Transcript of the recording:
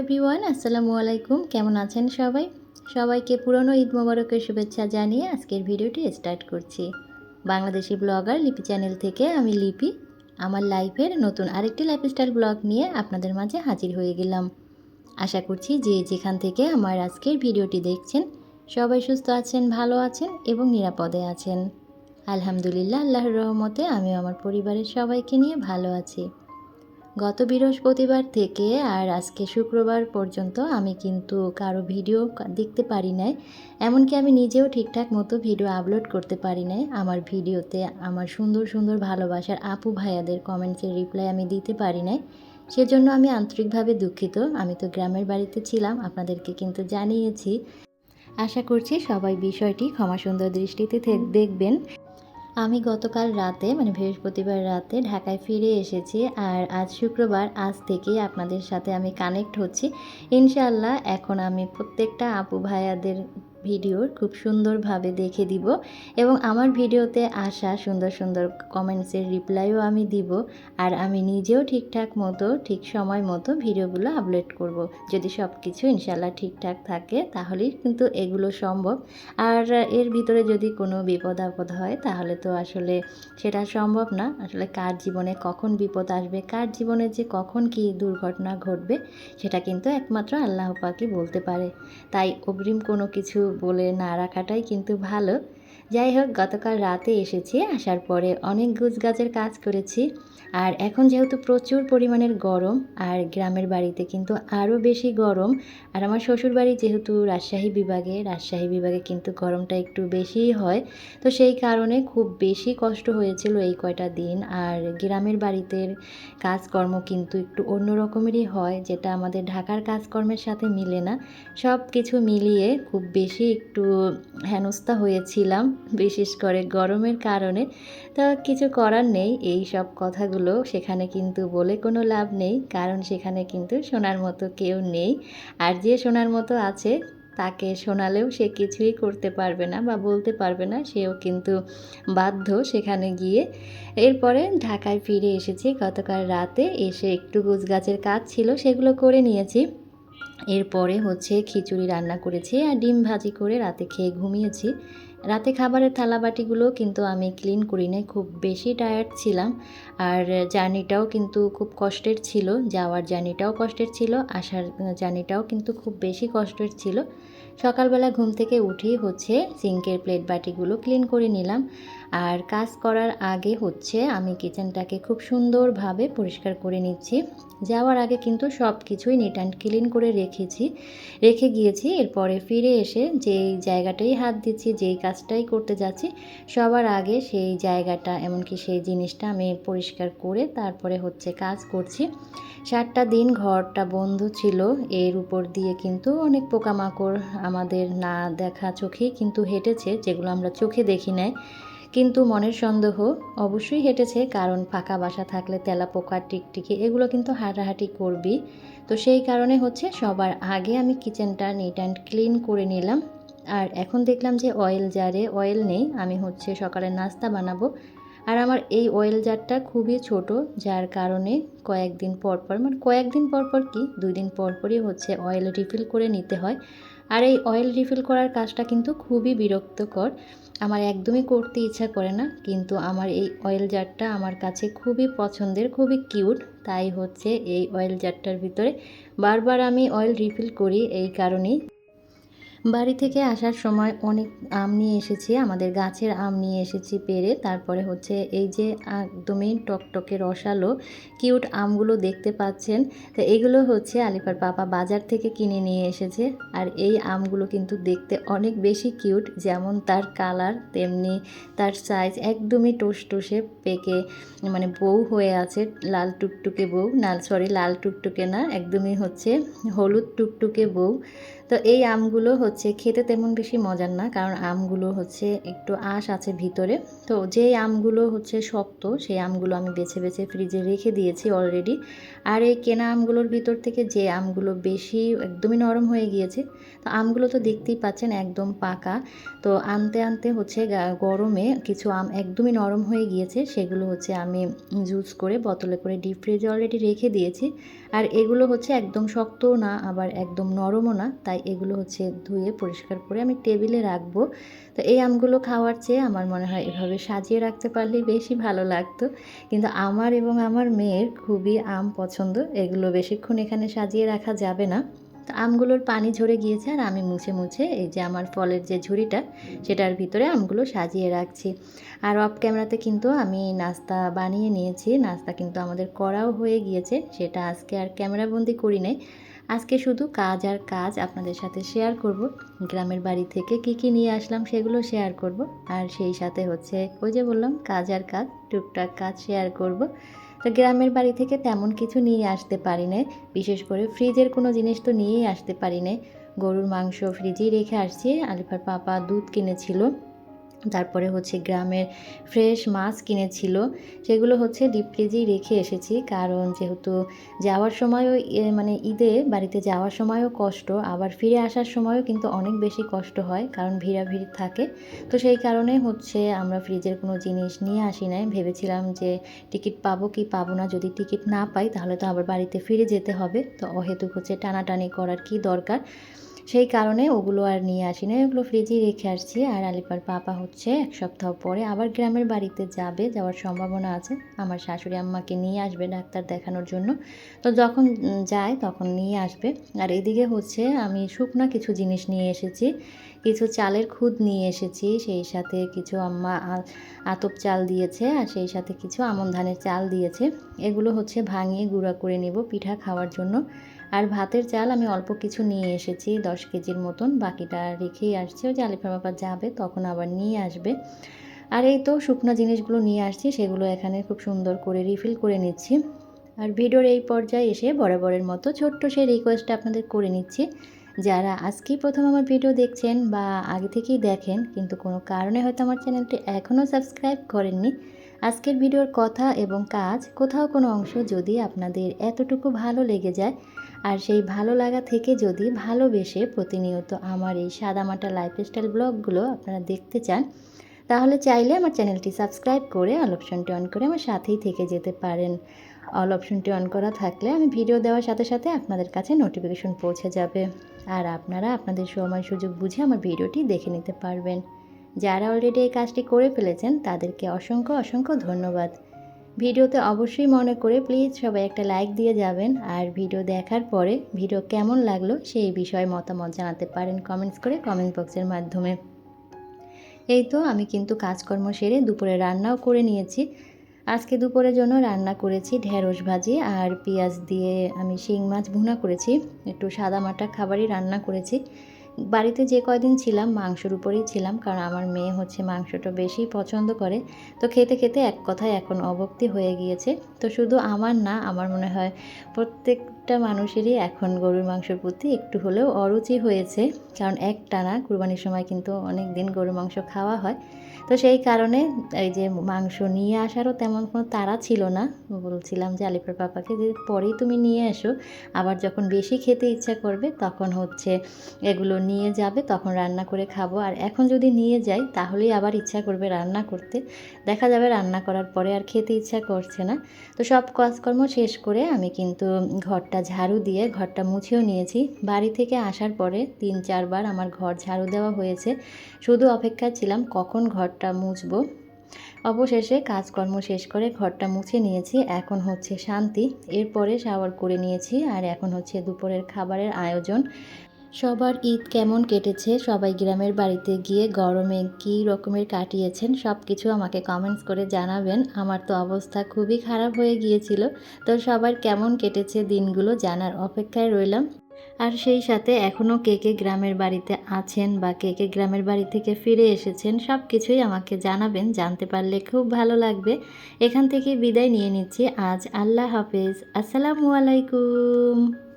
Everyone আসসালামু আলাইকুম। কেমন আছেন সবাই? সবাইকে পুরনো ঈদ মোবারকের শুভেচ্ছা জানিয়ে আজকের ভিডিওটি স্টার্ট করছি। বাংলাদেশি ব্লগার লিপি চ্যানেল থেকে আমি লিপি। আমার লাইফের নতুন আরেকটি লাইফস্টাইল ব্লগ নিয়ে আপনাদের মাঝে হাজির হয়ে গেলাম। আশা করছি যে যেখান থেকে আমার আজকের ভিডিওটি দেখছেন, সবাই সুস্থ আছেন, ভালো আছেন এবং নিরাপদে আছেন। আলহামদুলিল্লাহ, আল্লাহর রহমতে আমি আমার পরিবারের সবাইকে নিয়ে ভালো আছি। গত বৃহস্পতিবার থেকে আর আজকে শুক্রবার পর্যন্ত আমি কিন্তু কারও ভিডিও দেখতে পারি নাই। এমনকি আমি নিজেও ঠিকঠাক মতো ভিডিও আপলোড করতে পারি নাই। আমার ভিডিওতে আমার সুন্দর সুন্দর ভালোবাসার আপু ভাইয়াদের কমেন্টসের রিপ্লাই আমি দিতে পারি নাই। সেজন্য আমি আন্তরিকভাবে দুঃখিত। আমি তো গ্রামের বাড়িতে ছিলাম, আপনাদেরকে কিন্তু জানিয়েছি। আশা করছি সবাই বিষয়টি ক্ষমা সুন্দর দৃষ্টিতে দেখবেন। আমি গতকাল রাতে মানে বৃহস্পতিবার রাতে ঢাকায় ফিরে এসেছি আর আজ শুক্রবার, আজ থেকেই আপনাদের সাথে আমি কানেক্ট হচ্ছি। ইনশাল্লাহ এখন আমি প্রত্যেকটা আপু ভাইয়াদের ভিডিওর খুব সুন্দরভাবে দেখে দিব এবং আমার ভিডিওতে আসা সুন্দর সুন্দর কমেন্টসের রিপ্লাইও আমি দিব আর আমি নিজেও ঠিকঠাক মতো, ঠিক সময় মতো ভিডিওগুলো আপলোড করব। যদি সব কিছু ইনশাল্লাহ ঠিকঠাক থাকে তাহলেই কিন্তু এগুলো সম্ভব। আর এর ভিতরে যদি কোনো বিপদ আপদ হয় তাহলে তো আসলে সেটা সম্ভব না। আসলে কার জীবনে কখন বিপদ আসবে, কার জীবনে যে কখন কি দুর্ঘটনা ঘটবে সেটা কিন্তু একমাত্র আল্লাহ পাকই বলতে পারে। তাই অগ্রিম কোনো কিছু বলে না রাখাটাই কিন্তু ভালো। যাই হোক, গতকাল রাতে এসেছি, আসার পরে অনেক গুছগাছের কাজ করেছি। আর এখন যেহেতু প্রচুর পরিমাণের গরম, আর গ্রামের বাড়িতে কিন্তু আরও বেশি গরম, আর আমার শ্বশুর বাড়ি যেহেতু রাজশাহী বিভাগে রাজশাহী বিভাগে কিন্তু গরমটা একটু বেশিই হয়, তো সেই কারণে খুব বেশি কষ্ট হয়েছিল এই কয়টা দিন। আর গ্রামের বাড়িতে কাজকর্ম কিন্তু একটু অন্য রকমেরই হয়, যেটা আমাদের ঢাকার কাজকর্মের সাথে মিলে না। সব কিছু মিলিয়ে খুব বেশি একটু হেনস্থা হয়েছিলাম। বিশেষ করে গরমের কারণে, তো কিছু করার নেই। এই সব কথাগুলো সেখানে কিন্তু বলে কোনো লাভ নেই, কারণ সেখানে কিন্তু শোনার মতো কেউ নেই। আর যে শোনার মতো আছে, তাকে শোনালেও সে কিছুই করতে পারবে না বা বলতে পারবে না, সেও কিন্তু বাধ্য সেখানে গিয়ে। এরপরে ঢাকায় ফিরে এসেছি, গতকাল রাতে এসে একটু গাছের কাজ ছিল, সেগুলো করে নিয়েছি। এরপরে হচ্ছে খিচুড়ি রান্না করেছি আর ডিম ভাজি করে রাতে খেয়ে ঘুমিয়েছি। রাতে খাবারের থালাবাটিগুলো কিন্তু আমি ক্লিন করি নাই খুব বেশি টায়ার্ড ছিলাম। আর জার্নিটাও কিন্তু খুব কষ্টের ছিল, যাওয়ার জার্নিটাও কষ্টের ছিল, আসার জার্নিটাও কিন্তু খুব বেশি কষ্টের ছিল। সকালবেলা ঘুম থেকে উঠেই হচ্ছে সিঙ্কের প্লেট বাটিগুলো ক্লিন করে নিলাম। আর কাজ করার আগে হচ্ছে আমি কিচেনটাকে খুব সুন্দরভাবে পরিষ্কার করে নিচ্ছি। যাওয়ার আগে কিন্তু সব কিছুই নিট অ্যান্ড ক্লিন করে রেখেছি, রেখে গিয়েছি। এরপরে ফিরে এসে যেই জায়গাটাই হাত দিচ্ছি, যেই কাজটাই করতে যাচ্ছি। সবার আগে সেই জায়গাটা, এমনকি সেই জিনিসটা আমি পরিষ্কার করে তারপরে হচ্ছে কাজ করছি। সাতটা দিন ঘরটা বন্ধ ছিল, এর উপর দিয়ে কিন্তু অনেক পোকামাকড় আমাদের না দেখা চোখেই কিন্তু হেঁটেছে, যেগুলো আমরা চোখে দেখি নাই। কিন্তু মনের সন্দেহ অবশ্যই হেঁটেছে, কারণ ফাঁকা বাসা থাকলে তেলা পোকা টিকটিকি এগুলো কিন্তু হাঁটাহাঁটি করবি। তো সেই কারণে হচ্ছে সবার আগে আমি কিচেনটা নিট অ্যান্ড ক্লিন করে নিলাম। আর এখন দেখলাম যে অয়েল জারে অয়েল নেই, আমি হচ্ছে সকালে নাস্তা বানাবো। আর আমার এই অয়েল জারটা খুবই ছোট, যার কারণে কয়েকদিন পর পর মানে কয়েকদিন পর পর কি, দুই দিন পর পরই হচ্ছে অয়েল রিফিল করে নিতে হয়। আর এই অয়েল রিফিল করার কাজটা কিন্তু খুবই বিরক্তকর। আমার একদমই করতে ইচ্ছা করে না, কিন্তু আমার এই অয়েল জারটা আমার কাছে খুবই পছন্দের, খুবই কিউট তাই হচ্ছে এই অয়েল জারটার ভিতরে বারবার আমি অয়েল রিফিল করি, এই কারণেই। বাড়ি থেকে আসার সময় অনেক আম নিয়ে এসেছি, আমাদের গাছের আম নিয়ে এসেছি পেরে। তারপরে হচ্ছে এই যে একদমই টকটকে রসালো, কিউট আমগুলো দেখতে পাচ্ছেন। তো এগুলো হচ্ছে আলিফার পাপা বাজার থেকে কিনে নিয়ে এসেছে। আর এই আমগুলো কিন্তু দেখতে অনেক বেশি কিউট, যেমন তার কালার তেমনি তার সাইজ একদমই টোসটোসে পেকে মানে বউ হয়ে আছে, লাল টুকটুকে বউ। না, সরি, লাল টুকটুকে না, একদমই হচ্ছে হলুদ টুকটুকে বউ। তো এই আমগুলো হচ্ছে খেতে তেমন বেশি মজার না, কারণ আমগুলো হচ্ছে একটু আঁশ আছে ভিতরে। তো যেই আমগুলো হচ্ছে শক্ত, সেই আমগুলো আমি বেছে বেছে ফ্রিজে রেখে দিয়েছি অলরেডি আর এই কেনা আমগুলোর ভিতর থেকে যে আমগুলো বেশি একদমই নরম হয়ে গিয়েছে, তো আমগুলো তো দেখতেই পাচ্ছেন একদম পাকা। তো আনতে আনতে হচ্ছে গরমে কিছু আম একদমই নরম হয়ে গিয়েছে, সেগুলো হচ্ছে আমি জুস করে বোতলে করে ডিপ ফ্রিজে অলরেডি রেখে দিয়েছি। আর এগুলো হচ্ছে একদম শক্তও না, আবার একদম নরমও না, তাই এগুলো হচ্ছে ধুয়ে পরিষ্কার করে আমি টেবিলে রাখব। তো এই আমগুলো খাওয়ার চেয়ে আমার মনে হয় এভাবে সাজিয়ে রাখতে পারলেই বেশি ভালো লাগতো। কিন্তু আমার এবং আমার মেয়ের খুবই আম পছন্দ, এগুলো বেশিক্ষণ এখানে সাজিয়ে রাখা যাবে না। তো আমগুলোর পানি ঝরে গিয়েছে আর আমি মুছে মুছে এই যে আমার ফলের যে ঝুড়িটা, সেটার ভিতরে আমগুলো সাজিয়ে রাখছি। আর অফ ক্যামেরাতে কিন্তু আমি নাস্তা বানিয়ে নিয়েছি, নাস্তা কিন্তু আমাদের করাও হয়ে গিয়েছে, সেটা আজকে আর ক্যামেরাবন্দি করি নাই। আজকে শুধু কাজ আর কাজ আপনাদের সাথে শেয়ার করব। গ্রামের বাড়ি থেকে কি কি নিয়ে আসলাম সেগুলো শেয়ার করব। আর সেই সাথে হচ্ছে ওই যে বললাম, কাজ আর কাজ, টুকটাক কাজ শেয়ার করব। তো গ্রামের বাড়ি থেকে তেমন কিছু নিয়ে আসতে পারি না বিশেষ করে ফ্রিজের কোনো জিনিস তো নিয়েই আসতে পারি না গরুর মাংস ফ্রিজেই রেখে আসছি। আলিফার পাপা দুধ কিনেছিল। তারপরে হচ্ছে গ্রামের ফ্রেশ মাছ কিনেছিল। সেগুলো হচ্ছে ডিপ ফ্রিজেই রেখে এসেছি। কারণ যেহেতু যাওয়ার সময়ও মানে ঈদে বাড়িতে যাওয়ার সময়ও কষ্ট, আবার ফিরে আসার সময়ও কিন্তু অনেক বেশি কষ্ট হয়, কারণ ভিড়াভিড়ি থাকে। তো সেই কারণে হচ্ছে আমরা ফ্রিজের কোনো জিনিস নিয়ে আসি নাই। ভেবেছিলাম যে টিকিট পাবো কি পাবো না, যদি টিকিট না পাই তাহলে তো আবার বাড়িতে ফিরে যেতে হবে। তো অহেতুক হচ্ছে টানাটানি করার কি দরকার? সেই কারণে ওগুলো আর নিয়ে আসি না ওগুলো ফ্রিজেই রেখে আসছি। আর আলিপার পাপা হচ্ছে এক সপ্তাহ পরে আবার গ্রামের বাড়িতে যাবে, যাওয়ার সম্ভাবনা আছে। আমার শাশুড়ি আম্মাকে নিয়ে আসবে ডাক্তার দেখানোর জন্য। তো যখন যায় তখন নিয়ে আসবে। আর এদিকে হচ্ছে আমি শুকনা কিছু জিনিস নিয়ে এসেছি। কিছু চালের খুদ নিয়ে এসেছি, সেই সাথে কিছু আম্মা আতপ চাল দিয়েছে আর সেই সাথে কিছু আমন ধানের চাল দিয়েছে। এগুলো হচ্ছে ভাঙিয়ে গুঁড়া করে নেব পিঠা খাওয়ার জন্য। আর ভাতের চাল আমি অল্প কিছু নিয়ে এসেছি, দশ কেজির মতন। বাকিটা রেখেই আসছি। ওই যে আলিফার বাবা যাবে, তখন আবার নিয়ে আসবে। আর এই তো শুকনো জিনিসগুলো নিয়ে আসছি, সেগুলো এখানে খুব সুন্দর করে রিফিল করে নিচ্ছি। আর ভিডিওর এই পর্যায়ে এসে বরাবরের মতো ছোট্ট সেই রিকোয়েস্টটা আপনাদের করে নিচ্ছি। যারা আজকেই প্রথম আমার ভিডিও দেখছেন বা আগে থেকেই দেখেন, কিন্তু কোনো কারণে হয়তো আমার চ্যানেলটি এখনও সাবস্ক্রাইব করেননি, আজকের ভিডিওর কথা এবং কাজ কোথাও কোনো অংশ যদি আপনাদের এতটুকু ভালো লেগে যায় আর সেই ভালো লাগা থেকে যদি ভালোবেসে প্রতিনিয়ত আমার এই সাদামাটা লাইফস্টাইল ব্লগগুলো আপনারা দেখতে চান, তাহলে চাইলে আমার চ্যানেলটি সাবস্ক্রাইব করে অল অপশনটি অন করে আমার সাথেই থেকে যেতে পারেন। অল অপশনটি অন করা থাকলে আমি ভিডিও দেওয়ার সাথে সাথে আপনাদের কাছে নোটিফিকেশন পৌঁছে যাবে। আর আপনারা আপনাদের সময় সুযোগ বুঝে আমার ভিডিওটি দেখে নিতে পারবেন। যারা অলরেডি এই কাজটি করে ফেলেছেন, তাদেরকে অসংখ্য অসংখ্য ধন্যবাদ। ভিডিওতে অবশ্যই মনে করে প্লিজ সবাই একটা লাইক দিয়ে যাবেন আর ভিডিও দেখার পরে ভিডিও কেমন লাগল সেই বিষয়ে মতামত জানাতে পারেন কমেন্টস করে কমেন্ট বক্সের মাধ্যমে। এই তো আমি কিন্তু কাজকর্ম সেরে দুপুরে রান্নাও করে নিয়েছি। আজকে দুপুরের জন্য রান্না করেছি ঢেঁড়স ভাজি আর পেঁয়াজ দিয়ে আমি শিং মাছ ভুনা করেছি। একটু সাদা মাটা খাবারই রান্না করেছি। বাড়িতে যে কয়দিন ছিলাম, মাংসর উপরেই ছিলাম, কারণ আমার মেয়ে হচ্ছে মাংসটা বেশি পছন্দ করে। তো খেতে খেতে এক কথায় এখন অভক্তি হয়ে গিয়েছে। তো শুধু আমার না, আমার মনে হয় প্রত্যেকটা মানুষেরই এখন গরুর মাংসের প্রতি একটু হলেও অরুচি হয়েছে, কারণ এক টানা কুরবানির সময় কিন্তু অনেক দিন গরুর মাংস খাওয়া হয়। তো সেই কারণে এই যে মাংস নিয়ে আসারও তেমন কোনো তাড়া ছিল না। বলছিলাম যে আলিফার পাপাকে যে পরেই তুমি নিয়ে এসো, আবার যখন বেশি খেতে ইচ্ছা করবে তখন হচ্ছে এগুলো নিয়ে যাবে, তখন রান্না করে খাব। আর এখন যদি নিয়ে যাই তাহলেই আবার ইচ্ছা করবে রান্না করতে। দেখা যাবে রান্না করার পরে আর খেতে ইচ্ছা করছে না। তো সব কাজকর্ম শেষ করে আমি কিন্তু ঘরটা ঝাড়ু দিয়ে ঘরটা মুছেও নিয়েছি। বাড়ি থেকে আসার পরে তিন চারবার আমার ঘর ঝাড়ু দেওয়া হয়েছে। শুধু অপেক্ষা ছিলাম কখন ঘরটা মুছবো। অবশেষে কাজকর্ম শেষ করে ঘরটা মুছে নিয়েছি। এখন হচ্ছে শান্তি। এরপরে শাওয়ার করে নিয়েছি আর এখন হচ্ছে দুপুরের খাবারের আয়োজন। সবার ঈদ কেমন কেটেছে? সবাই গ্রামের বাড়িতে গিয়ে গরমে কী রকমের কাটিয়েছেন? সব কিছু আমাকে কমেন্টস করে জানাবেন। আমার তো অবস্থা খুবই খারাপ হয়ে গিয়েছিল। তো সবার কেমন কেটেছে দিনগুলো জানার অপেক্ষায় রইলাম। আর সেই সাথে এখনও কে কে গ্রামের বাড়িতে আছেন বা কে কে গ্রামের বাড়ি থেকে ফিরে এসেছেন সব কিছুই আমাকে জানাবেন। জানতে পারলে খুব ভালো লাগবে। এখান থেকে বিদায় নিয়ে নিচ্ছি। আজ আল্লাহ হাফেজ। আসসালামু আলাইকুম।